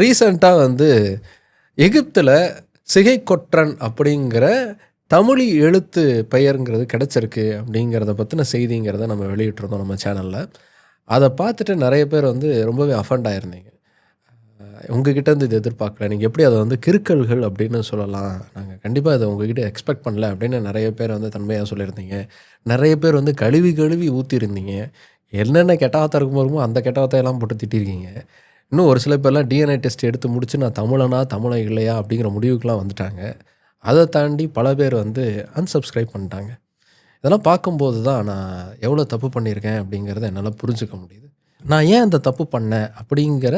ரீசண்டாக வந்து எகிப்தில் சிகை கொற்றன் அப்படிங்கிற தமிழ் எழுத்து பெயருங்கிறது கிடச்சிருக்கு அப்படிங்கிறத பற்றின செய்திங்கிறத நம்ம வெளியிட்டிருந்தோம் நம்ம சேனலில் அதை பார்த்துட்டு நிறைய பேர் வந்து ரொம்பவே அஃபண்ட் ஆயிருந்தீங்க. உங்ககிட்ட இருந்து இது எதிர்பார்க்கல. நீங்கள் எப்படி அதை வந்து கிறுக்கல்கள் அப்படின்னு சொல்லலாம். நாங்கள் கண்டிப்பாக அதை உங்ககிட்ட எக்ஸ்பெக்ட் பண்ணல அப்படின்னு நிறைய பேர் வந்து தன்மையாக சொல்லியிருந்தீங்க. நிறைய பேர் வந்து கழுவி கழுவி ஊற்றிருந்தீங்க என்னென்ன கெட்டவாத்தம் இருக்கும் போதுமோ அந்த கெட்டவாத்தையெல்லாம் போட்டு திட்டிருக்கீங்க. இன்னும் ஒரு சில பேர்லாம் டிஎன்ஏ டெஸ்ட் எடுத்து முடிச்சு நான் தமிழனா தமிழன் இல்லையா அப்படிங்கிற முடிவுக்கெலாம் வந்துட்டாங்க. அதை தாண்டி பல பேர் வந்து அன்சப்ஸ்கிரைப் பண்ணிட்டாங்க. இதெல்லாம் பார்க்கும்போது தான் நான் எவ்வளோ தப்பு பண்ணியிருக்கேன் அப்படிங்கிறத என்னால் புரிஞ்சுக்க முடியுது. நான் ஏன் அந்த தப்பு பண்ணேன் அப்படிங்கிற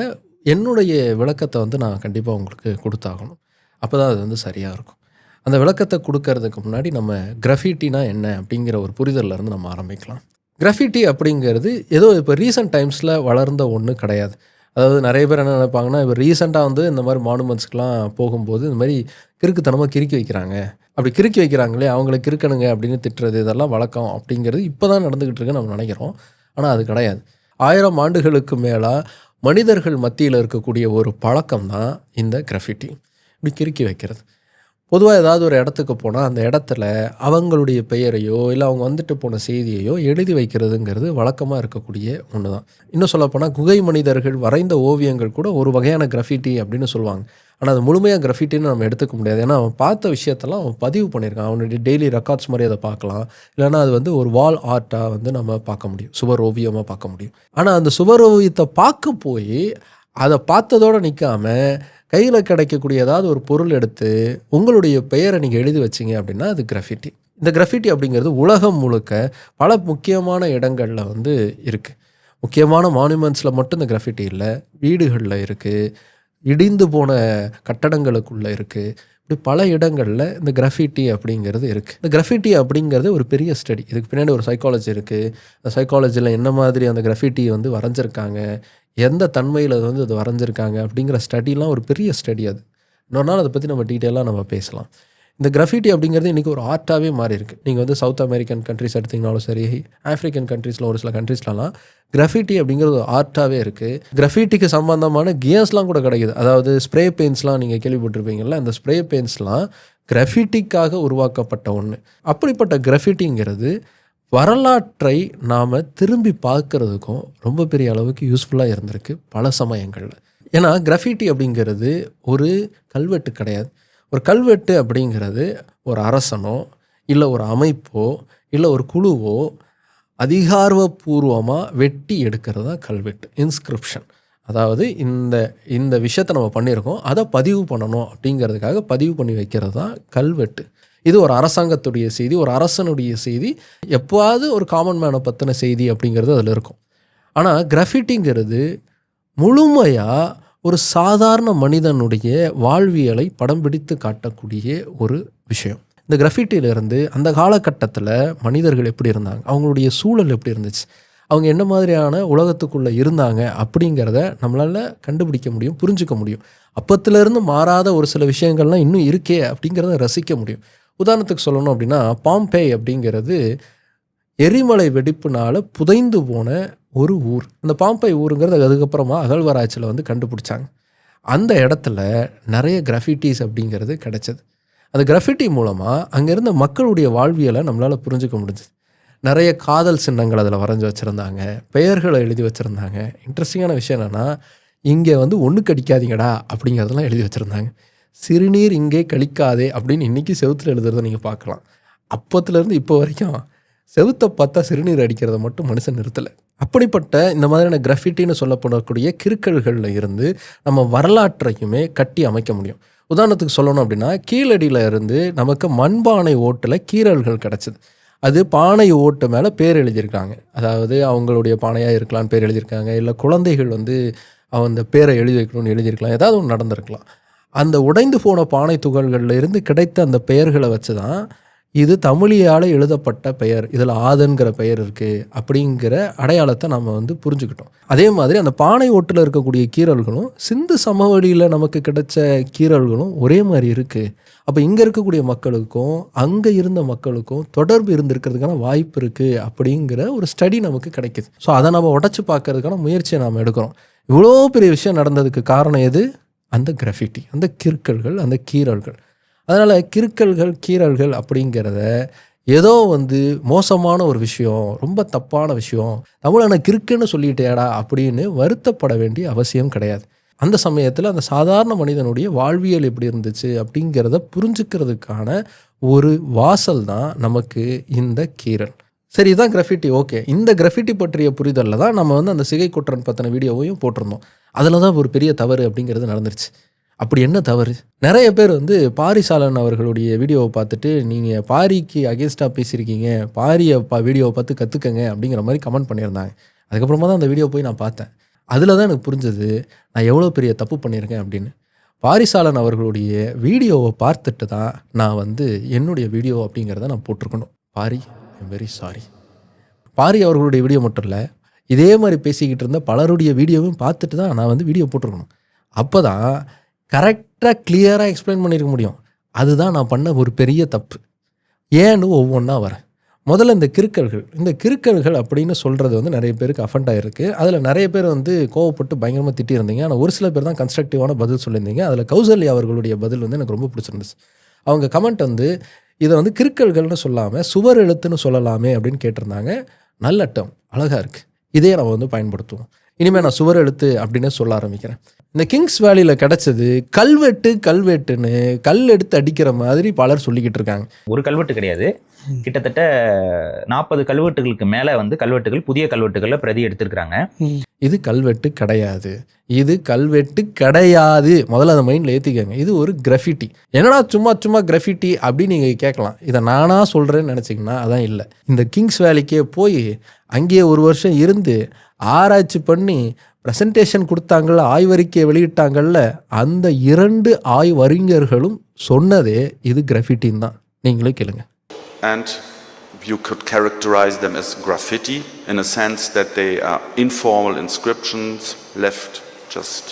என்னுடைய விளக்கத்தை வந்து நான் கண்டிப்பாக உங்களுக்கு கொடுத்தாகணும். அப்போ தான் அது வந்து சரியாக இருக்கும். அந்த விளக்கத்தை கொடுக்கறதுக்கு முன்னாடி நம்ம கிரஃபிட்டினா என்ன அப்படிங்கிற ஒரு புரிதல்ல இருந்து நம்ம ஆரம்பிக்கலாம். கிரஃபிட்டி அப்படிங்கிறது ஏதோ இப்போ ரீசெண்ட் டைம்ஸில் வளர்ந்த ஒன்று கிடையாது. அதாவது நிறைய பேர் என்ன நினைப்பாங்கன்னா இப்போ ரீசெண்டாக வந்து இந்த மாதிரி மானுமெண்ட்ஸ்க்கெலாம் போகும்போது இந்த மாதிரி கிறுக்குத்தனமாக கிறுக்கி வைக்கிறாங்க. அப்படி கிறுக்கி வைக்கிறாங்களே அவங்கள கிறுக்கணுங்க அப்படின்னு திட்டுறது இதெல்லாம் வழக்கம் அப்படிங்கிறது இப்போ தான் நடந்துக்கிட்டு இருக்குன்னு நம்ம நினைக்கிறோம். ஆனால் அது கிடையாது. ஆயிரம் ஆண்டுகளுக்கு மேலாக மனிதர்கள் மத்தியில் இருக்கக்கூடிய ஒரு பழக்கம் தான் இந்த கிரஃபிட்டி இப்படி கிறுக்கி வைக்கிறது. பொதுவாக ஏதாவது ஒரு இடத்துக்கு போனால் அந்த இடத்துல அவங்களுடைய பெயரையோ இல்லை அவங்க வந்துட்டு போன செய்தியையோ எழுதி வைக்கிறதுங்கிறது வழக்கமாக இருக்கக்கூடிய ஒன்று தான் இன்னும் சொல்லப்போனால் குகை மனிதர்கள் வரைந்த ஓவியங்கள் கூட ஒரு வகையான கிரஃபிட்டி அப்படின்னு சொல்லுவாங்க. ஆனால் அது முழுமையாக கிரஃபிட்டின்னு நம்ம எடுத்துக்க முடியாது. ஏன்னா அவன் பார்த்த விஷயத்தெல்லாம் அவன் பதிவு பண்ணியிருக்கான். அவனுடைய டெய்லி ரெக்கார்ட்ஸ் மாதிரி அதை பார்க்கலாம். இல்லைன்னா அது வந்து ஒரு வால் ஆர்ட்டாக வந்து நம்ம பார்க்க முடியும். சுவர் ஓவியமாக பார்க்க முடியும். ஆனால் அந்த சுவர் ஓவியத்தை பார்க்க போய் அதை பார்த்ததோடு நிற்காம கையில் கிடைக்கக்கூடிய ஏதாவது ஒரு பொருள் எடுத்து உங்களுடைய பெயரை நீங்கள் எழுதி வச்சீங்க அப்படின்னா அது கிராஃபிட்டி இந்த கிராஃபிட்டி அப்படிங்கிறது உலகம் முழுக்க பல முக்கியமான இடங்களில் வந்து இருக்குது முக்கியமான மானுமெண்ட்ஸில் மட்டும் இந்த கிராஃபிட்டி இல்லை. வீடுகளில் இருக்குது இடிந்து போன கட்டடங்களுக்குள்ளே இருக்குது இப்படி பல இடங்களில் இந்த கிராஃபிட்டி அப்படிங்கிறது இருக்குது இந்த கிராஃபிட்டி அப்படிங்கிறது ஒரு பெரிய ஸ்டடி இதுக்கு பின்னாடி ஒரு சைக்காலஜி இருக்குது அந்த சைக்காலஜியில் என்ன மாதிரி அந்த கிராஃபிட்டியை வந்து வரைஞ்சிருக்காங்க? எந்த தன்மையில் அது வந்து அது வரைஞ்சிருக்காங்க அப்படிங்கிற ஸ்டடிலாம் ஒரு பெரிய ஸ்டடி அது. இன்னொரு நாள் அதை பற்றி நம்ம டீட்டெயிலாக நம்ம பேசலாம். இந்த கிராஃபிட்டி அப்படிங்கிறது இன்றைக்கி ஒரு ஆர்ட்டாகவே மாறி இருக்குது நீங்கள் வந்து சவுத் அமெரிக்கன் கண்ட்ரிஸ் எடுத்திங்கனாலும் சரி ஆஃப்ரிக்கன் கண்ட்ரீஸில் ஒரு சில கண்ட்ரீஸ்லலாம் கிராஃபிட்டி அப்படிங்கிறது ஒரு ஆர்ட்டாகவே இருக்குது கிராஃபிட்டிக்கு சம்பந்தமான கியர்ஸ்லாம் கூட கிடைக்குது. அதாவது ஸ்ப்ரே பெயிண்ட்ஸ்லாம் நீங்கள் கேள்விப்பட்டிருப்பீங்கள்ல அந்த ஸ்ப்ரே பெயிண்ட்ஸ்லாம் கிராஃபிட்டிக்காக உருவாக்கப்பட்ட ஒன்று அப்படிப்பட்ட கிராஃபிட்டிங்கிறது வரலாற்றை நாம் திரும்பி பார்க்கறதுக்கும் ரொம்ப பெரிய அளவுக்கு யூஸ்ஃபுல்லாக இருந்திருக்கு பல சமயங்களில். ஏன்னா கிராஃபிட்டி அப்படிங்கிறது ஒரு கல்வெட்டு கிடையாது. ஒரு கல்வெட்டு அப்படிங்கிறது ஒரு அரசனோ இல்லை ஒரு அமைப்போ இல்லை ஒரு குழுவோ அதிகாரபூர்வமாக வெட்டி எடுக்கிறது தான் கல்வெட்டு இன்ஸ்கிரிப்ஷன் அதாவது இந்த இந்த விஷயத்தை நம்ம பண்ணியிருக்கோம் அதை பதிவு பண்ணணும் அப்படிங்கிறதுக்காக பதிவு பண்ணி வைக்கிறது தான் கல்வெட்டு. இது ஒரு அரசாங்கத்துடைய செய்தி ஒரு அரசனுடைய செய்தி. எப்போவாவது ஒரு காமன் மேனை பற்றின செய்தி அப்படிங்கிறது அதில் இருக்கும். ஆனால் கிராஃபிட்டிங்கிறது முழுமையாக ஒரு சாதாரண மனிதனுடைய வாழ்வியலை படம் பிடித்து காட்டக்கூடிய ஒரு விஷயம். இந்த கிராஃபிட்டியிலிருந்து அந்த காலகட்டத்தில் மனிதர்கள் எப்படி இருந்தாங்க? அவங்களுடைய சூழல் எப்படி இருந்துச்சு? அவங்க என்ன மாதிரியான உலகத்துக்குள்ளே இருந்தாங்க? அப்படிங்கிறத நம்மளால் கண்டுபிடிக்க முடியும் புரிஞ்சுக்க முடியும். அப்பத்துலேருந்து மாறாத ஒரு சில விஷயங்கள்லாம் இன்னும் இருக்கே அப்படிங்கிறத ரசிக்க முடியும். உதாரணத்துக்கு சொல்லணும் அப்படின்னா பாம்பே அப்படிங்கிறது எரிமலை வெடிப்புனால புதைந்து போன ஒரு ஊர். அந்த பாம்பை ஊருங்கிறது அதுக்கப்புறமா அகழ்வாராய்ச்சியில் வந்து கண்டுபிடிச்சாங்க. அந்த இடத்துல நிறைய கிராஃபிட்டிஸ் அப்படிங்கிறது கிடைச்சது. அந்த கிராஃபிட்டி மூலமாக அங்கே இருந்த மக்களுடைய வாழ்வியலை நம்மளால் புரிஞ்சுக்க முடிஞ்சுது. நிறைய காதல் சின்னங்கள் அதில் வரைஞ்சி வச்சுருந்தாங்க. பெயர்களை எழுதி வச்சுருந்தாங்க. இன்ட்ரெஸ்டிங்கான விஷயம் என்னென்னா இங்கே வந்து ஒன்று கடிக்காதீங்கடா அப்படிங்கிறதெல்லாம் எழுதி வச்சுருந்தாங்க. சிறுநீர் இங்கே கழிக்காதே அப்படின்னு இன்றைக்கி செவுத்தில் எழுதுறதை நீங்கள் பார்க்கலாம். அப்போத்துலேருந்து இப்போ வரைக்கும் செவுத்தை பார்த்தா சிறுநீர் அடிக்கிறத மட்டும் மனுஷன் நிறுத்தலை. அப்படிப்பட்ட இந்த மாதிரியான கிரஃபிட்டின்னு சொல்லப்படக்கூடிய கிறுக்கல்களில் இருந்து நம்ம வரலாற்றையுமே கட்டி அமைக்க முடியும். உதாரணத்துக்கு சொல்லணும் அப்படின்னா கீழடியில் இருந்து நமக்கு மண்பானை ஓட்டில் கீறல்கள் கிடச்சிது. அது பானை ஓட்டு மேலே பேர் எழுதியிருக்காங்க. அதாவது அவங்களுடைய பானையாக இருக்கலாம்னு பேர் எழுதியிருக்காங்க. இல்லை குழந்தைகள் வந்து அந்த பேரை எழுதி வைக்கணும்னு எழுதியிருக்கலாம். ஏதாவது ஒன்று நடந்திருக்கலாம். அந்த உடைந்து போன பானை துகள்கள்ல இருந்து கிடைத்த அந்த பெயர்களை வச்சு தான் இது தமிழியால் எழுதப்பட்ட பெயர். இதில் ஆதன்கிற பெயர் இருக்குது அப்படிங்கிற அடையாளத்தை நம்ம வந்து புரிஞ்சுக்கிட்டோம். அதே மாதிரி அந்த பானை ஓட்டில் இருக்கக்கூடிய கீறல்களும் சிந்து சமவெளியில் நமக்கு கிடைச்ச கீறல்களும் ஒரே மாதிரி இருக்குது அப்போ இங்கே இருக்கக்கூடிய மக்களுக்கும் அங்கே இருந்த மக்களுக்கும் தொடர்பு இருந்திருக்கிறதுக்கான வாய்ப்பு இருக்குது அப்படிங்கிற ஒரு ஸ்டடி நமக்கு கிடைக்குது. ஸோ அதை நம்ம உடச்சி பார்க்கறதுக்கான முயற்சியை நாம் எடுக்கிறோம். இவ்வளோ பெரிய விஷயம் நடந்ததுக்கு காரணம் எது? அந்த கிராஃபிட்டி அந்த கிறுக்கல்கள் அந்த கீறல்கள். அதனால் கிறுக்கல்கள் கீறல்கள் அப்படிங்கிறத ஏதோ வந்து மோசமான ஒரு விஷயம் ரொம்ப தப்பான விஷயம் தமிழனை கிறுக்குன்னு சொல்லிட்டேடா அப்படின்னு வருத்தப்பட வேண்டிய அவசியம் கிடையாது. அந்த சமயத்தில் அந்த சாதாரண மனிதனுடைய வாழ்வியல் எப்படி இருந்துச்சு அப்படிங்கிறத புரிஞ்சுக்கிறதுக்கான ஒரு வாசல் தான் நமக்கு இந்த கீரல் சரி இதான் கிராஃபிட்டி ஓகே இந்த கிராஃபிட்டி பற்றிய புரிதலில் தான் நம்ம வந்து அந்த சிகை குற்றன் பற்றின வீடியோவையும் போட்டிருந்தோம். அதில் தான் ஒரு பெரிய தவறு அப்படிங்கிறது நடந்துருச்சு. அப்படி என்ன தவறு? நிறைய பேர் வந்து பாரிசாலன் அவர்களுடைய வீடியோவை பார்த்துட்டு நீங்கள் பாரிக்கு அகேன்ஸ்டாக பேசியிருக்கீங்க. பாரியை பா வீடியோவை பார்த்து கற்றுக்கங்க அப்படிங்கிற மாதிரி கமெண்ட் பண்ணியிருந்தாங்க. அதுக்கப்புறமா தான் அந்த வீடியோ போய் நான் பார்த்தேன். அதில் தான் எனக்கு புரிஞ்சது நான் எவ்வளோ பெரிய தப்பு பண்ணியிருக்கேன் அப்படின்னு. பாரிசாலன் அவர்களுடைய வீடியோவை பார்த்துட்டு தான் நான் வந்து என்னுடைய வீடியோ அப்படிங்கிறத நான் போட்டிருக்கணும். Paari. I'm very sorry Paari அவர்களுடைய வீடியோ மட்டும் இல்லை இதே மாதிரி பேசிக்கிட்டு இருந்த பலருடைய வீடியோவும் பார்த்துட்டு தான் நான் வந்து வீடியோ போட்டிருக்கணும். அப்போ தான் கரெக்டாக கிளியராக எக்ஸ்பிளைன் பண்ணியிருக்க முடியும். அதுதான் நான் பண்ண ஒரு பெரிய தப்பு. ஏன்னு ஒவ்வொன்றா வரேன். முதல்ல இந்த கிறுக்கல்கள் இந்த கிறுக்கல்கள் அப்படின்னு சொல்கிறது வந்து நிறைய பேருக்கு அஃபண்ட் ஆகிருக்கு அதில் நிறைய பேர் வந்து கோவப்பட்டு பயங்கரமாக திட்டியிருந்தீங்க. ஆனால் ஒரு சில பேர் தான் கன்ஸ்ட்ரக்டிவான பதில் சொல்லியிருந்தீங்க. அதில் கௌசல்யா அவர்களுடைய பதில் வந்து எனக்கு ரொம்ப பிடிச்சிருந்துச்சு. அவங்க கமெண்ட் வந்து இதை வந்து கிறுக்கல்கள்னு சொல்லாமல் சுவர் எழுத்துன்னு சொல்லலாமே அப்படின்னு கேட்டிருந்தாங்க. நல்ல டம் அழகாக இருக்குது இதே நம்ம வந்து பயன்படுத்துவோம். இனிமேல் நான் சுவர் எழுத்து அப்படின்னு சொல்ல ஆரம்பிக்கிறேன். இந்த கிங்ஸ் வேலியில் கிடச்சது கல்வெட்டு கல்வெட்டுன்னு கல் எடுத்து அடிக்கிற மாதிரி பலர் சொல்லிக்கிட்டு இருக்காங்க. ஒரு கல்வெட்டு கிடையாது. கிட்டத்தட்ட நாற்பது கல்வெட்டுகளுக்கு மேல வந்து கல்வெட்டுகள் புதிய கல்வெட்டுகள்ல பிரதி எடுத்திருக்கிறாங்க. இது கல்வெட்டு கிடையாது. இது கல்வெட்டு கிடையாது. முதல்ல அதை மைண்டில் ஏற்றிக்கங்க இது ஒரு கிராஃபிட்டி என்னடா சும்மா சும்மா கிராஃபிட்டி அப்படின்னு நீங்கள் கேட்கலாம். இதை நானாக சொல்கிறேன்னு நினச்சிங்கன்னா அதான் இல்லை. இந்த கிங்ஸ் வேலிக்கே போய் அங்கேயே ஒரு வருஷம் இருந்து ஆராய்ச்சி பண்ணி ப்ரெசன்டேஷன் கொடுத்தாங்கள்ல ஆய்வறிக்கை வெளியிட்டாங்கள்ல அந்த இரண்டு ஆய்வறிஞர்களும் சொன்னதே இது கிராஃபிட்டின்னு தான் நீங்களே கேளுங்க and you could characterize them as graffiti in a sense that they are informal inscriptions left just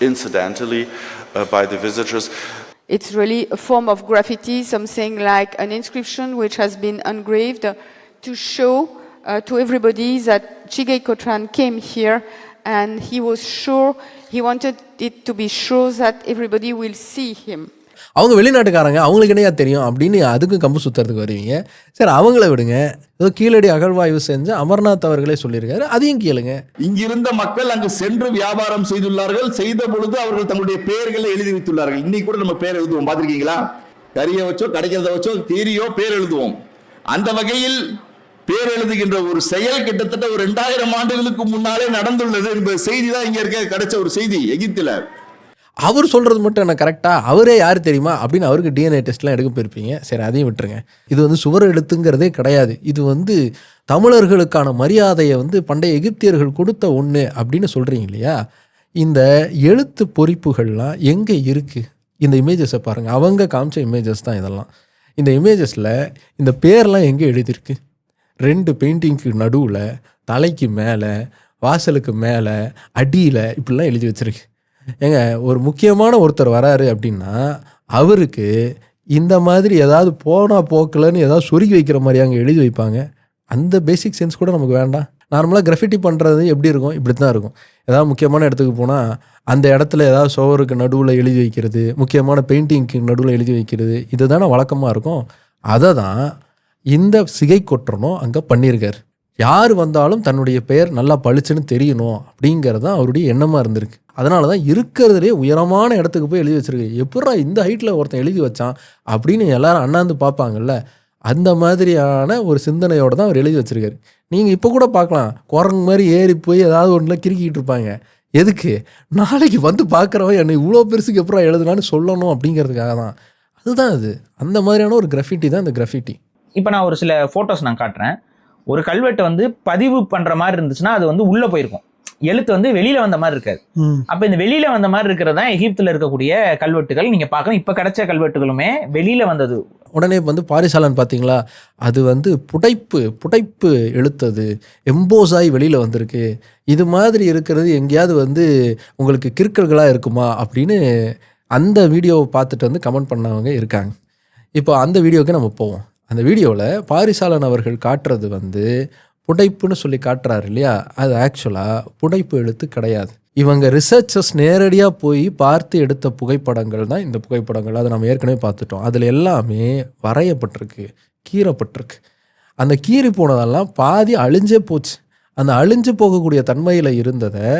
incidentally uh, by the visitors. It's really a form of graffiti, something like an inscription which has been engraved to show uh, to everybody that Chigay Kotran came here and he was sure, he wanted it to be sure that everybody will see him. அவங்க வெளிநாட்டுக்காரங்க அவங்களுக்கு என்னையா தெரியும்? அப்படின்னு அதுக்கும் கம்பு சுத்துறதுக்கு வருவீங்க. சரி அவங்கள விடுங்க. ஏதோ கீழடி அகழ்வாய்வு செஞ்ச அமர்நாத் அவர்களே சொல்லியிருக்காரு. அதையும் கேளுங்க. இங்கிருந்த மக்கள் அங்கு சென்று வியாபாரம் செய்துள்ளார்கள். செய்த பொழுது அவர்கள் தங்களுடைய பெயர்களை எழுதி வைத்துள்ளார்கள். இன்னைக்கு கூட நம்ம பேர் எழுதுவோம். பார்த்திருக்கீங்களா? கறியை வச்சோ கிடைக்கிறத வச்சோ தேரியோ பேர் எழுதுவோம். அந்த வகையில் பேர் எழுதுகின்ற ஒரு செயல் கிட்டத்தட்ட ஒரு ரெண்டாயிரம் ஆண்டுகளுக்கு முன்னாலே நடந்துள்ளது என்பது செய்தி தான் இங்க இருக்க கிடைச்ச ஒரு செய்தி எகிப்தில். அவர் சொல்கிறது மட்டும் என்ன கரெக்டாக அவரே யார் தெரியுமா? அப்படின்னு அவருக்கு டிஎன்ஏ டெஸ்ட்லாம் எடுக்க போயிருப்பீங்க. சரி அதையும் விட்டுருங்க. இது வந்து சுவர் எழுத்துங்கிறதே கிடையாது. இது வந்து தமிழர்களுக்கான மரியாதையை வந்து பண்டைய எகிப்தியர்கள் கொடுத்த ஒன்று அப்படின்னு சொல்கிறீங்க இல்லையா? இந்த எழுத்து பொறிப்புகள்லாம் எங்கே இருக்குது இந்த இமேஜஸை பாருங்கள் அவங்க காமிச்ச இமேஜஸ் தான் இதெல்லாம். இந்த இமேஜஸில் இந்த பேர்லாம் எங்கே எழுதியிருக்கு? ரெண்டு பெயிண்டிங்க்கு நடுவில் தலைக்கு மேலே வாசலுக்கு மேலே அடியில் இப்படிலாம் எழுதி வச்சிருக்கு. ஏங்க ஒரு முக்கியமான ஒருத்தர் வராரு அப்படின்னா அவருக்கு இந்த மாதிரி ஏதாவது போனால் போக்கலன்னு ஏதாவது சொருகி வைக்கிற மாதிரி அங்கே எழுதி வைப்பாங்க. அந்த பேசிக் சென்ஸ் கூட நமக்கு வேண்டாம். நார்மலாக கிரஃபிட்டி பண்ணுறது எப்படி இருக்கும்? இப்படி தான் இருக்கும். ஏதாவது முக்கியமான இடத்துக்கு போனால் அந்த இடத்துல ஏதாவது சோவருக்கு நடுவில் எழுதி வைக்கிறது முக்கியமான பெயிண்டிங்க்கு நடுவில் எழுதி வைக்கிறது இதுதானே வழக்கமாக இருக்கும்? அதை தான் இந்த சிகை கொற்றனும் அங்கே பண்ணியிருக்காரு யார் வந்தாலும் தன்னுடைய பெயர் நல்லா பளிச்சுன்னு தெரியணும் அப்படிங்கிறது தான் அவருடைய எண்ணமாக இருந்திருக்கு. அதனால தான் இருக்கிறதுலே உயரமான இடத்துக்கு போய் எழுதி வச்சிருக்கு எப்படா இந்த ஹைட்டில் ஒருத்தன் எழுதி வச்சான் அப்படின்னு எல்லாரும் அண்ணாந்து பார்ப்பாங்கல்ல அந்த மாதிரியான ஒரு சிந்தனையோடு தான் அவர் எழுதி வச்சிருக்காரு. நீங்கள் இப்போ கூட பார்க்கலாம் குரங்கு மாதிரி ஏறி போய் ஏதாவது ஒன்றில் கிறுக்கிட்டு இருப்பாங்க. எதுக்கு? நாளைக்கு வந்து பார்க்குறவன் என்னை இவ்வளோ பெருசுக்கு எப்படா எழுதுனான்னு சொல்லணும் அப்படிங்கிறதுக்காக தான் அதுதான் அது. அந்த மாதிரியான ஒரு கிரஃபிட்டி தான் இந்த கிரஃபிட்டி இப்போ நான் ஒரு சில ஃபோட்டோஸ் நான் காட்டுறேன். ஒரு கல்வெட்டு வந்து பதிவு பண்ற மாதிரி இருந்துச்சுன்னா அது வந்து உள்ள போயிருக்கும். எழுத்து வந்து வெளியில வந்த மாதிரி இருக்காது. அப்ப இந்த வெளியில வந்த மாதிரி இருக்கிறது தான் எகிப்துல இருக்கக்கூடிய கல்வெட்டுகள் நீங்க பார்க்கலாம் இப்ப கிடைச்ச கல்வெட்டுகளுமே வெளியில வந்தது. உடனே வந்து பாரிசாலன் பார்த்தீங்களா? அது வந்து புடைப்பு புடைப்பு எழுத்தது. எம்போஸ் ஆகி வெளியில் வந்திருக்கு. இது மாதிரி இருக்கிறது எங்கேயாவது வந்து உங்களுக்கு கிறுக்கல்களாக இருக்குமா அப்படின்னு அந்த வீடியோவை பார்த்துட்டு வந்து கமெண்ட் பண்ணவங்க இருக்காங்க. இப்போ அந்த வீடியோவுக்கு நம்ம போவோம். அந்த வீடியோவில் பாரிசாலன் அவர்கள் காட்டுறது வந்து புடைப்புன்னு சொல்லி காட்டுறாரு இல்லையா? அது ஆக்சுவலாக புடைப்பு எழுத்து கிடையாது. இவங்க ரிசர்ச்சர்ஸ் நேரடியாக போய் பார்த்து எடுத்த புகைப்படங்கள் தான் இந்த புகைப்படங்கள். அதை நம்ம ஏற்கனவே பார்த்துட்டோம். அதில் எல்லாமே வரையப்பட்டிருக்கு கீறப்பட்டிருக்கு. அந்த கீறி போனதெல்லாம் பாதி அழிஞ்சே போச்சு. அந்த அழிஞ்சு போகக்கூடிய தன்மையில் இருந்ததை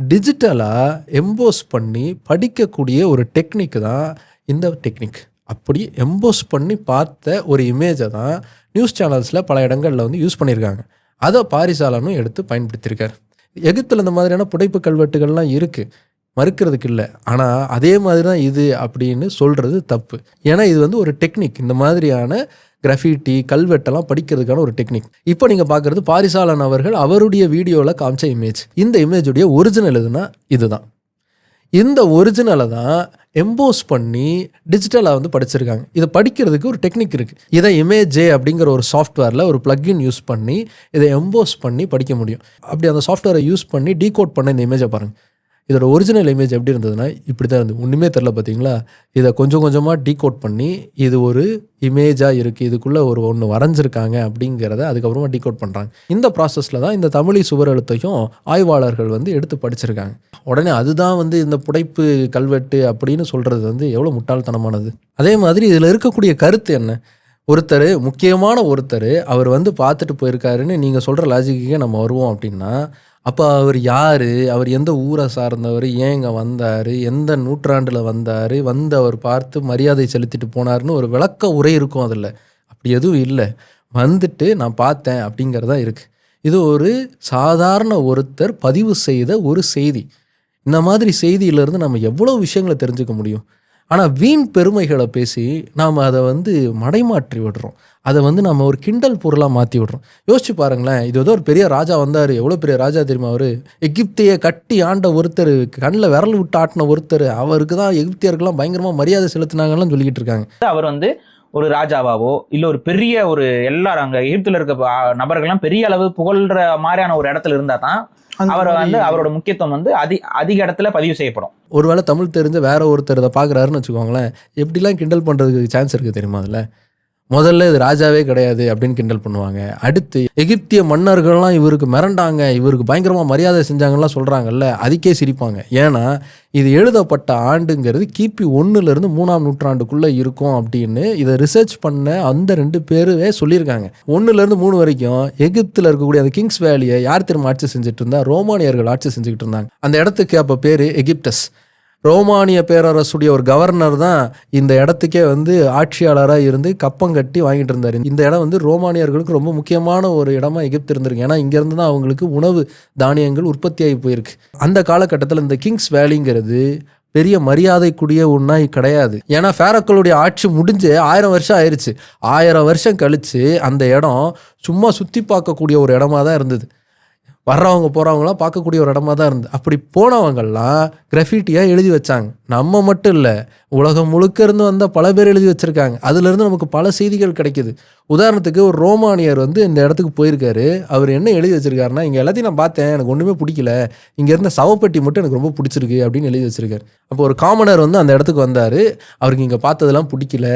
டிஜிட்டலாக எம்போஸ் பண்ணி படிக்கக்கூடிய ஒரு டெக்னிக் தான் இந்த டெக்னிக் அப்படி எம்போஸ் பண்ணி பார்த்த ஒரு இமேஜை தான் நியூஸ் சேனல்ஸில் பல இடங்களில் வந்து யூஸ் பண்ணியிருக்காங்க. அதை பாரிசாலனும் எடுத்து பயன்படுத்தியிருக்காரு. எகிப்தில் இந்த மாதிரியான புடைப்பு கல்வெட்டுகள்லாம் இருக்குது மறுக்கிறதுக்கு இல்லை. ஆனால் அதே மாதிரி தான் இது அப்படின்னு சொல்கிறது தப்பு. ஏன்னா இது வந்து ஒரு டெக்னிக் இந்த மாதிரியான கிராஃபிட்டி கல்வெட்டெல்லாம் படிக்கிறதுக்கான ஒரு டெக்னிக் இப்போ நீங்கள் பார்க்குறது பாரிசாலன் அவர்கள் அவருடைய வீடியோவில் காமிச்ச இமேஜ் இந்த இமேஜுடைய ஒரிஜினல் எதுனா இதுதான். இந்த ஒரிஜினலை தான் எம்போஸ் பண்ணி டிஜிட்டலாக வந்து படிச்சிருக்காங்க. இதை படிக்கிறதுக்கு ஒரு டெக்னிக் இருக்குது இதை இமேஜே அப்படிங்கிற ஒரு சாஃப்ட்வேரில் ஒரு பிளக்இன் யூஸ் பண்ணி இதை எம்போஸ் பண்ணி படிக்க முடியும். அப்படி அந்த சாஃப்ட்வேரை யூஸ் பண்ணி டீகோட் பண்ண இந்த இமேஜை பாருங்கள் இதோட ஒரிஜினல் இமேஜ் எப்படி இருந்ததுன்னா இப்படி தான் இருந்தது. ஒன்றுமே தெரில பார்த்தீங்களா இதை கொஞ்சம் கொஞ்சமாக டீகோட் பண்ணி இது ஒரு இமேஜாக இருக்குது இதுக்குள்ளே ஒரு ஒன்று வரைஞ்சிருக்காங்க அப்படிங்கிறத அதுக்கப்புறமா டீகோட் பண்ணுறாங்க இந்த ப்ராசஸில் தான் இந்த தமிழி சுவரெழுத்தையும் ஆய்வாளர்கள் வந்து எடுத்து படிச்சிருக்காங்க. உடனே அதுதான் வந்து இந்த புடைப்பு கல்வெட்டு அப்படின்னு சொல்கிறது வந்து எவ்வளோ முட்டாள்தனமானது. அதே மாதிரி இதில் இருக்கக்கூடிய கருத்து என்ன? ஒருத்தர் முக்கியமான ஒருத்தர் அவர் வந்து பார்த்துட்டு போயிருக்காருன்னு நீங்கள் சொல்கிற லாஜிக்கே நம்ம வருவோம் அப்படின்னா அப்போ அவர் யார்? அவர் எந்த ஊரை சார்ந்தவர்? ஏன் இங்கே வந்தார்? எந்த நூற்றாண்டில் வந்தார்? வந்து அவர் பார்த்து மரியாதை செலுத்திட்டு போனாருன்னு ஒரு விளக்க உரை இருக்கும் அதில். அப்படி எதுவும் இல்லை. வந்துட்டு நான் பார்த்தேன் அப்படிங்கிறதா இருக்குது இது ஒரு சாதாரண ஒருத்தர் பதிவு செய்த ஒரு செய்தி. இந்த மாதிரி செய்தியிலேருந்து நம்ம எவ்வளோ விஷயங்களை தெரிஞ்சுக்க முடியும்? ஆனால் வீண் பெருமைகளை பேசி நாம் அதை வந்து மடைமாற்றி விடுறோம். அதை வந்து நம்ம ஒரு கிண்டல் பொருளாக மாற்றி விடுறோம். யோசிச்சு பாருங்களேன் இது ஏதோ ஒரு பெரிய ராஜா வந்தார் எவ்வளோ பெரிய ராஜா தெரியுமா அவர்? எகிப்தியை கட்டி ஆண்ட ஒருத்தர் கண்ணில் விரல் விட்டு ஆட்டின ஒருத்தர் அவருக்கு தான் எகிப்தியர்கள்லாம் பயங்கரமாக மரியாதை செலுத்தினாங்கலாம் சொல்லிக்கிட்டு இருக்காங்க. அவர் வந்து ஒரு ராஜாவாவோ இல்லை ஒரு பெரிய ஒரு எல்லாரும் அங்கே எகிப்தில் இருக்க நபர்கள்லாம் பெரிய அளவு புகழ்ற மாதிரியான ஒரு இடத்துல இருந்தால் தான் அவரை வந்து அவரோட முக்கியத்துவம் வந்து அதி அதிக இடத்துல பதிவு செய்யப்படும். ஒருவேளை தமிழ் தெரிஞ்ச வேற ஒருத்தர் இதை பார்க்குறாருன்னு வச்சுக்கோங்களேன் எப்படிலாம் கிண்டல் பண்ணுறதுக்கு சான்ஸ் இருக்குது தெரியுமா அதில்? முதல்ல இது ராஜாவே கிடையாது அப்படின்னு கிண்டல் பண்ணுவாங்க. அடுத்து எகிப்திய மன்னர்கள்லாம் இவருக்கு மிரண்டாங்க இவருக்கு பயங்கரமாக மரியாதை செஞ்சாங்கலாம் சொல்கிறாங்கல்ல அதுக்கே சிரிப்பாங்க. ஏன்னா இது எழுதப்பட்ட ஆண்டுங்கிறது கிபி ஒன்றுலேருந்து மூணாம் நூற்றாண்டுக்குள்ளே இருக்கும் அப்படின்னு இதை ரிசர்ச் பண்ண அந்த ரெண்டு பேருவே சொல்லியிருக்காங்க. ஒன்றுலேருந்து மூணு வரைக்கும் எகிப்தில் இருக்கக்கூடிய அந்த கிங்ஸ் வேலியை யார் திரும்ப ஆட்சி செஞ்சுட்டு இருந்தா? ரோமானியர்கள் ஆட்சி செஞ்சுக்கிட்டு இருந்தாங்க. அந்த இடத்துக்கு அப்போ பேர் எகிப்டஸ். ரோமானிய பேரரசுடைய ஒரு கவர்னர் தான் இந்த இடத்துக்கே வந்து ஆட்சியாளராக இருந்து கப்பம் கட்டி வாங்கிட்டு இருந்தார். இந்த இடம் வந்து ரோமானியர்களுக்கு ரொம்ப முக்கியமான ஒரு இடமா எகிப்து இருந்திருக்கு. ஏன்னா இங்கேருந்து தான் அவங்களுக்கு உணவு தானியங்கள் உற்பத்தியாகி போயிருக்கு. அந்த காலகட்டத்தில் இந்த கிங்ஸ் வேலிங்கிறது பெரிய மரியாதைக்குரிய ஒன்றா கிடையாது. ஏன்னா ஃபேரக்களுடைய ஆட்சி முடிஞ்சு ஆயிரம் வருஷம் ஆயிருச்சு. ஆயிரம் வருஷம் கழித்து அந்த இடம் சும்மா சுற்றி பார்க்கக்கூடிய ஒரு இடமா தான் இருந்தது. வர்றவங்க போகிறவங்களாம் பார்க்கக்கூடிய ஒரு இடமா தான் இருந்து அப்படி போனவங்கள்லாம் கிரஃபிட்டியாக எழுதி வச்சாங்க. நம்ம மட்டும் இல்லை உலகம் முழுக்க இருந்து வந்த பல பேர் எழுதி வச்சுருக்காங்க. அதுலேருந்து நமக்கு பல செய்திகள் கிடைக்குது. உதாரணத்துக்கு ஒரு ரோமானியர் வந்து இந்த இடத்துக்கு போயிருக்காரு. அவர் என்ன எழுதி வச்சுருக்காருன்னா இங்கே எல்லாத்தையும் நான் பார்த்தேன். எனக்கு ஒன்றுமே பிடிக்கல. இங்கே இருந்த சவப்பெட்டி மட்டும் எனக்கு ரொம்ப பிடிச்சிருக்கு அப்படின்னு எழுதி வச்சிருக்காரு. அப்போ ஒரு காமனர் வந்து அந்த இடத்துக்கு வந்தார். அவருக்கு இங்கே பார்த்ததெல்லாம் பிடிக்கல.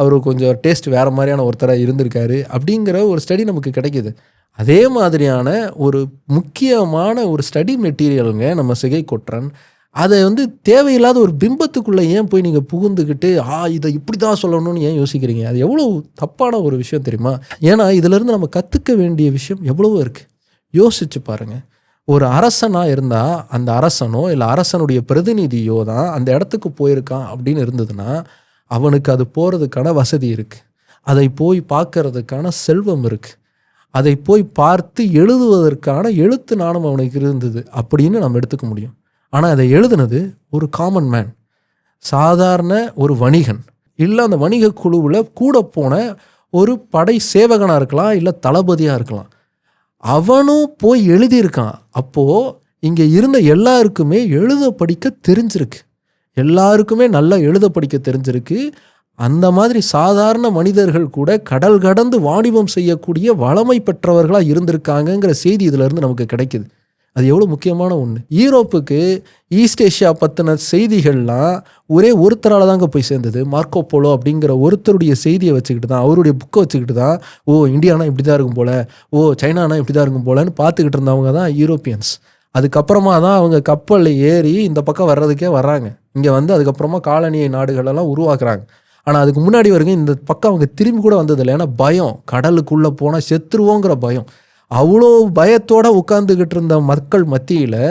அவர் கொஞ்சம் டேஸ்ட் வேறு மாதிரியான ஒருத்தராக இருந்திருக்காரு அப்படிங்கிற ஒரு ஸ்டடி நமக்கு கிடைக்கிது. அதே மாதிரியான ஒரு முக்கியமான ஒரு ஸ்டடி மெட்டீரியலுங்க நம்ம சிகை கொற்றன். அதை வந்து தேவையில்லாத ஒரு பிம்பத்துக்குள்ளே ஏன் போய் நீங்கள் புகுந்துக்கிட்டு ஆ இதை இப்படி தான் சொல்லணும்னு ஏன் யோசிக்கிறீங்க? அது எவ்வளோ தப்பான ஒரு விஷயம் தெரியுமா? ஏன்னா இதிலிருந்து நம்ம கற்றுக்க வேண்டிய விஷயம் எவ்வளவோ இருக்குது யோசிச்சு பாருங்கள் ஒரு அரசனாக இருந்தால் அந்த அரசனோ இல்லை அரசனுடைய பிரதிநிதியோ தான் அந்த இடத்துக்கு போயிருக்கான் அப்படின்னு இருந்ததுன்னா அவனுக்கு அது போகிறதுக்கான வசதி இருக்குது அதை போய் பார்க்கறதுக்கான செல்வம் இருக்குது அதை போய் பார்த்து எழுதுவதற்கான எழுத்து நாணம் அவனுக்கு இருந்தது. அப்படின்னு நம்ம எடுத்துக்க முடியும். ஆனால் அதை எழுதுனது ஒரு காமன் மேன் சாதாரண ஒரு வணிகன். இல்லை அந்த வணிக குழுவில் கூட போன ஒரு படை சேவகனாக இருக்கலாம் இல்லை தளபதியாக இருக்கலாம். அவனும் போய் எழுதியிருக்கான். அப்போது இங்கே இருந்த எல்லாருக்குமே எழுத படிக்க தெரிஞ்சிருக்கு. எல்லாருக்குமே நல்லா எழுத படிக்க தெரிஞ்சிருக்கு. அந்த மாதிரி சாதாரண மனிதர்கள் கூட கடல் கடந்து வாணிபம் செய்யக்கூடிய வளமை பெற்றவர்களாக இருந்திருக்காங்கங்கிற செய்தி இதிலிருந்து நமக்கு கிடைக்குது. அது எவ்வளோ முக்கியமான ஒன்று ஈரோப்புக்கு ஈஸ்ட் ஏஷியா பற்றின செய்திகள்லாம் ஒரே ஒருத்தரால் தாங்க போய் சேர்ந்தது. மார்க்கோ போலோ அப்படிங்கிற ஒருத்தருடைய செய்தியை வச்சுக்கிட்டு தான் அவருடைய புக்கை வச்சுக்கிட்டு தான் ஓ இந்தியானா இப்படி தான் இருக்கும் போல ஓ சைனானா இப்படி தான் இருக்கும் போலன்னு பார்த்துக்கிட்டு இருந்தவங்க தான் யூரோப்பியன்ஸ் அதுக்கப்புறமா தான் அவங்க கப்பலில் ஏறி இந்த பக்கம் வர்றதுக்கே வர்றாங்க. இங்கே வந்து அதுக்கப்புறமா காலனி நாடுகளெல்லாம் உருவாக்குறாங்க. ஆனால் அதுக்கு முன்னாடி வரைக்கும் இந்த பக்கம் அவங்க திரும்பி கூட வந்ததில்லை. ஏன்னா பயம். கடலுக்குள்ளே போனால் செத்துருவோங்கிற பயம். அவ்வளோ பயத்தோடு உட்காந்துக்கிட்டு இருந்த மக்கள் மத்தியில்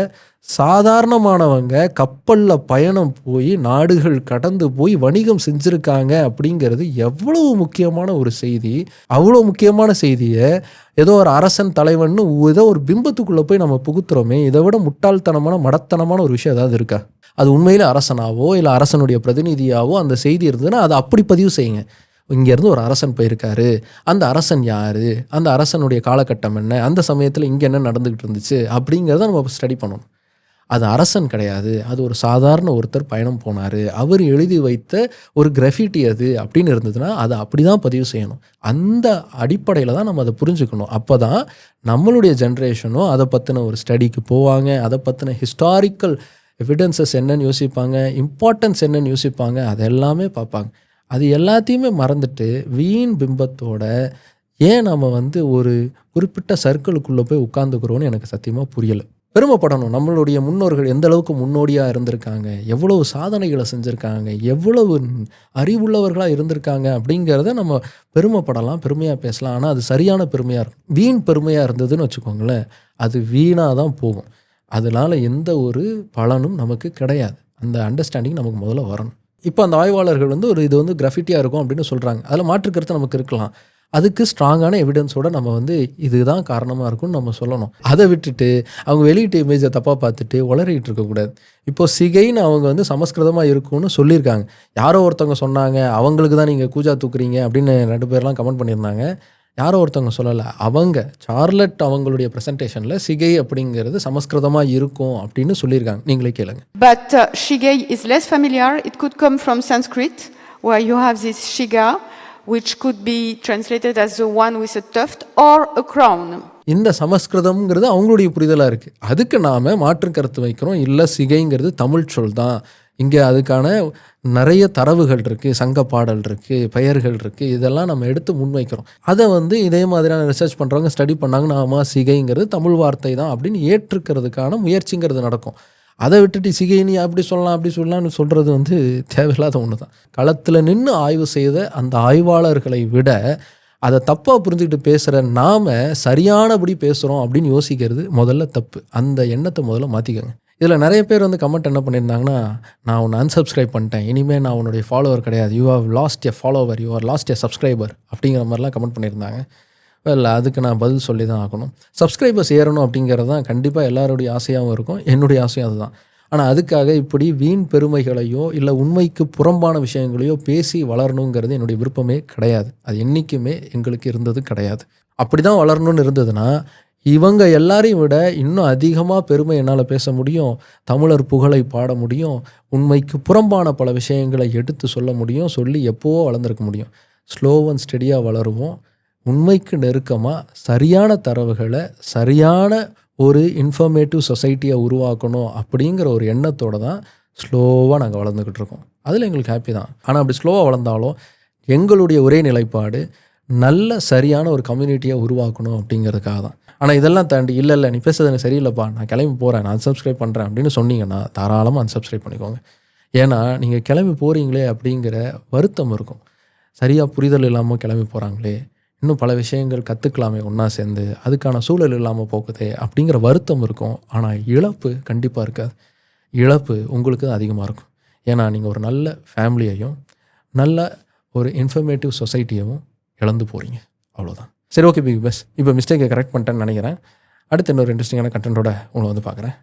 சாதாரணமானவங்க கப்பலில் பயணம் போய் நாடுகள் கடந்து போய் வணிகம் செஞ்சுருக்காங்க அப்படிங்கிறது எவ்வளவு முக்கியமான ஒரு செய்தி. அவ்வளோ முக்கியமான செய்தியை ஏதோ ஒரு அரசன் தலைவன்னு ஏதோ ஒரு பிம்பத்துக்குள்ளே போய் நம்ம புகுத்துறோமே. இதை விட முட்டாள்தனமான மடத்தனமான ஒரு விஷயம் ஏதாவது இருக்கா? அது உண்மையில் அரசனாவோ இல்லை அரசனுடைய பிரதிநிதியாவோ அந்த செய்தி இருந்ததுன்னா அதை அப்படி பதிவு செய்யுங்க. இங்கேருந்து ஒரு அரசன் போயிருக்காரு. அந்த அரசன் யார்? அந்த அரசனுடைய காலகட்டம் என்ன? அந்த சமயத்தில் இங்கே என்ன நடந்துக்கிட்டு இருந்துச்சு? அப்படிங்கிறத நம்ம ஸ்டடி பண்ணணும். அது அரசன் கிடையாது. அது ஒரு சாதாரண ஒருத்தர் பயணம் போனார். அவர் எழுதி வைத்த ஒரு கிரஃபிட்டி அது அப்படின்னு இருந்ததுன்னா அதை அப்படி தான் பதிவு செய்யணும். அந்த அடிப்படையில் தான் நம்ம அதை புரிஞ்சுக்கணும். அப்போ தான் நம்மளுடைய ஜென்ரேஷனும் அதை பற்றின ஒரு ஸ்டடிக்கு போவாங்க. அதை பற்றின ஹிஸ்டாரிக்கல் எவிடன்சஸ் என்னன்னு யோசிப்பாங்க இம்பார்ட்டன்ஸ் என்னன்னு யோசிப்பாங்க அது எல்லாமே பார்ப்பாங்க. அது எல்லாத்தையுமே மறந்துட்டு வீண் பிம்பத்தோட ஏன் நம்ம வந்து ஒரு குறிப்பிட்ட சர்க்கிளுக்குள்ளே போய் உட்காந்துக்கிறோன்னு எனக்கு சத்தியமாக புரியலை. பெருமைப்படணும். நம்மளுடைய முன்னோர்கள் எந்த அளவுக்கு முன்னோடியாக இருந்திருக்காங்க எவ்வளவு சாதனைகளை செஞ்சுருக்காங்க எவ்வளவு அறிவுள்ளவர்களாக இருந்திருக்காங்க அப்படிங்கிறத நம்ம பெருமைப்படலாம் பெருமையாக பேசலாம். ஆனால் அது சரியான பெருமையாக இருக்கும். வீண் பெருமையாக இருந்ததுன்னு வச்சுக்கோங்களேன் அது வீணாக தான் போகும். அதனால் எந்த ஒரு பலனும் நமக்கு கிடையாது. அந்த அண்டர்ஸ்டாண்டிங் நமக்கு முதல்ல வரணும். இப்போ அந்த ஆய்வாளர்கள் வந்து ஒரு இது வந்து கிராஃபிட்டியாக இருக்கும் அப்படின்னு சொல்கிறாங்க அதில் மாற்று கருத்து நமக்கு இருக்கலாம். அதுக்கு ஸ்ட்ராங்கான எவிடன்ஸோட நம்ம வந்து இதுதான் காரணமாக இருக்கும்னு நம்ம சொல்லணும். அதை விட்டுட்டு அவங்க வெளியிட்ட இமேஜை தப்பாக பார்த்துட்டு உளறிக்கிட்டு இருக்கக்கூடாது இப்போது சிகைன்னு அவங்க வந்து சமஸ்கிருதமாக இருக்கும்னு சொல்லியிருக்காங்க. யாரோ ஒருத்தவங்க சொன்னாங்க அவங்களுக்கு தான் நீங்கள் கூஜா தூக்குறீங்க அப்படின்னு ரெண்டு பேர்லாம் கமெண்ட் பண்ணியிருந்தாங்க. யாரோ ஒருத்தவங்க சொல்லலை அவங்க சார்லட் அவங்களுடைய ப்ரெசன்டேஷனில் சிகை அப்படிங்கிறது சமஸ்கிருதமாக இருக்கும் அப்படின்னு சொல்லியிருக்காங்க. நீங்களே கேளுங்க. Uh, Shige is less familiar. It could come from Sanskrit, where you have this Shiga, which could be translated as the one with a tuft or a crown. இந்த சமஸ்கிருதம்ங்கிறது அவங்களுடைய புரிதலாக இருக்குது அதுக்கு நாம் மாற்று கருத்து வைக்கிறோம். இல்லை சிகைங்கிறது தமிழ் சொல் தான். இங்கே அதுக்கான நிறைய தரவுகள் இருக்குது சங்க பாடல் இருக்குது பெயர்கள் இருக்குது இதெல்லாம் நம்ம எடுத்து முன்வைக்கிறோம். அதை வந்து இதே மாதிரியான ரிசர்ச் பண்ணுறவங்க ஸ்டடி பண்ணாங்கன்னா ஆமாம் சிகைங்கிறது தமிழ் வார்த்தை தான் அப்படின்னு ஏற்றுக்கிறதுக்கான முயற்சிங்கிறது நடக்கும். அதை விட்டுட்டு சிகை நீ அப்படி சொல்லலாம் அப்படி சொல்லலாம்னு சொல்கிறது வந்து தேவையில்லாத ஒன்று தான் களத்தில் நின்று ஆய்வு செய்த அந்த ஆய்வாளர்களை விட அதை தப்பாக புரிஞ்சுக்கிட்டு பேசுகிற நாம் சரியானபடி பேசுகிறோம் அப்படின்னு யோசிக்கிறது முதல்ல தப்பு. அந்த எண்ணத்தை முதல்ல மாற்றிக்கோங்க இதில் நிறைய பேர் வந்து கமெண்ட் என்ன பண்ணியிருந்தாங்கன்னா நான் உன்னை அன்சப்ஸ்கிரைப் பண்ணிட்டேன். இனிமேல் நான் உன்னுடைய ஃபாலோவர் கிடையாது. You have lost a follower you are lost a subscriber அப்படிங்கிற மாதிரிலாம் கமெண்ட் பண்ணியிருந்தாங்க. இல்லை அதுக்கு நான் பதில் சொல்லி தான் ஆகணும். சப்ஸ்கிரைபர்ஸ் ஏறணும் அப்படிங்கிறது தான் கண்டிப்பாக எல்லாருடைய ஆசையாகவும் இருக்கும். என்னுடைய ஆசையும் அதுதான். ஆனால் அதுக்காக இப்படி வீண் பெருமைகளையோ இல்லை உண்மைக்கு புறம்பான விஷயங்களையோ பேசி வளரணுங்கிறது என்னுடைய விருப்பமே கிடையாது. அது என்றைக்குமே எங்களுக்கு இருந்தது கிடையாது. அப்படி தான் வளரணும்னு இருந்ததுன்னா இவங்க எல்லாரையும் விட இன்னும் அதிகமாக பெருமை என்னால் பேச முடியும். தமிழர் புகழை பாட முடியும். உண்மைக்கு புறம்பான பல விஷயங்களை எடுத்து சொல்ல முடியும். சொல்லி எப்போவோ வளர்ந்துருக்க முடியும். ஸ்லோ அண்ட் ஸ்டெடியாக வளருவோம். உண்மைக்கு நெருக்கமாக சரியான தரவுகளை சரியான ஒரு இன்ஃபர்மேட்டிவ் சொசைட்டியை உருவாக்கணும் அப்படிங்கிற ஒரு எண்ணத்தோடு தான் ஸ்லோவாக நாங்கள் வளர்ந்துக்கிட்டு இருக்கோம். அதில் எங்களுக்கு ஹாப்பி தான். ஆனால் அப்படி ஸ்லோவாக வளர்ந்தாலும் எங்களுடைய ஒரே நிலைப்பாடு நல்ல சரியான ஒரு கம்யூனிட்டியை உருவாக்கணும் அப்படிங்கிறதுக்காக தான். ஆனால் இதெல்லாம் தாண்டி இல்லை இல்லை நீ பேசுறது எனக்கு சரியில்லைப்பா நான் கிளம்பி போகிறேன் நான் அன்சப்ஸ்கிரைப் பண்ணுறேன் அப்படின்னு சொன்னீங்கன்னா தாராளமாக அன்சப்ஸ்கிரைப் பண்ணிக்கோங்க. ஏன்னா நீங்கள் கிளம்பி போகிறீங்களே அப்படிங்கிற வருத்தம் இருக்கும். சரியாக புரிதல் இல்லாமல் கிளம்பி போகிறாங்களே இன்னும் பல விஷயங்கள் கற்றுக்கலாமே ஒன்றா சேர்ந்து அதுக்கான சூழல் இல்லாமல் போகுதே அப்படிங்கிற வருத்தம் இருக்கும். ஆனால் இழப்பு கண்டிப்பாக இருக்காது. இழப்பு உங்களுக்கு தான் அதிகமாக இருக்கும். ஏன்னா நீங்கள் ஒரு நல்ல ஃபேமிலியையும் நல்ல ஒரு இன்ஃபர்மேட்டிவ் சொசைட்டியையும் இழந்து போகிறீங்க அவ்வளோதான் சரி ஓகே பிக் பஸ் இப்போ மிஸ்டேக்கை கரெக்ட் பண்ணிட்டேன்னு நினைக்கிறேன். அடுத்து இன்னொரு இன்ட்ரெஸ்டிங்கான கண்டென்ட்டோட உங்களை வந்து பார்க்குறேன்.